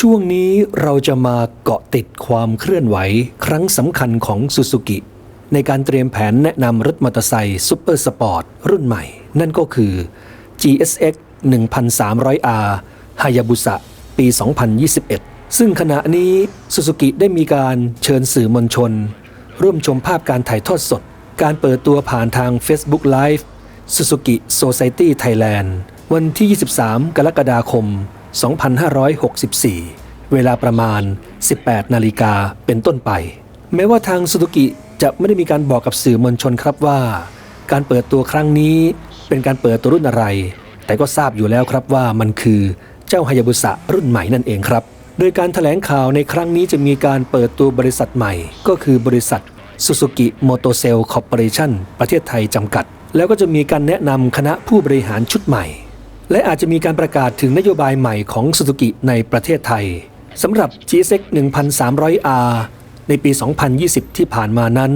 ช่วงนี้เราจะมาเกาะติดความเคลื่อนไหว ครั้งสำคัญของซูซูกิ ในการเตรียมแผนแนะนำรถมอเตอร์ไซค์ซูเปอร์สปอร์ตรุ่นใหม่ นั่นก็คือ GSX 1300R Hayabusa ปี 2021 ซึ่งขณะนี้ซูซูกิได้มีการเชิญสื่อมวลชน ร่วมชมภาพการถ่ายทอดสด การเปิดตัวผ่านทาง Facebook Live Suzuki Society Thailand วันที่ 23 กรกฎาคม 2564 เวลาประมาณ 18 นาฬิกาเป็นต้นไป แม้ว่าทางซูซูกิจะไม่ได้มีการบอกกับสื่อมวลชนครับว่า การเปิดตัวครั้งนี้เป็นการเปิดตัวรุ่นอะไร แต่ก็ทราบอยู่แล้วครับว่ามันคือเจ้าฮายาบุสะรุ่นใหม่นั่นเองครับ โดยการถแถลงข่าวในครั้งนี้จะมีการเปิดตัวบริษัทใหม่ ก็คือบริษัท Suzuki Motor Cell Corporation ประเทศไทยจำกัด แล้วก็จะมีการแนะนำคณะผู้บริหารชุดใหม่ และอาจจะมีการประกาศถึงนโยบายใหม่ของ Suzuki ในประเทศไทยสำหรับ GSX 1300R ในปี 2020 ที่ผ่านมานั้น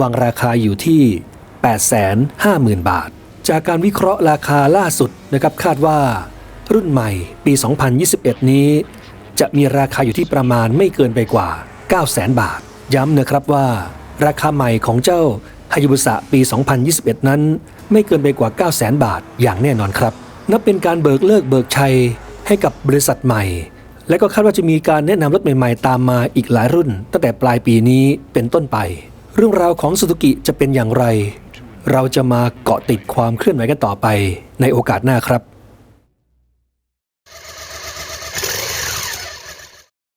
วางราคาอยู่ที่ 850,000 บาท จากการวิเคราะห์ราคาล่าสุดนะครับคาดว่า รุ่นใหม่ปี 2021 นี้ จะมีราคาอยู่ที่ประมาณไม่เกินไปกว่า 900,000 บาท ย้ำนะครับว่า ราคาใหม่ของเจ้าฮายุบุสะปี 2021 นั้น ไม่เกินไปกว่า 900,000 บาทอย่างแน่นอนครับ นับเป็นการเบิกเลิกเบิกชัยให้กับบริษัทใหม่ และก็คาดว่าจะมีการแนะนำรถใหม่ๆ ตามมาอีกหลายรุ่น ตั้งแต่ปลายปีนี้เป็นต้นไป เรื่องราวของสุสุกิจะเป็นอย่างไร เราจะมาเกาะติดความเคลื่อนไหวกันต่อไปในโอกาสหน้าครับ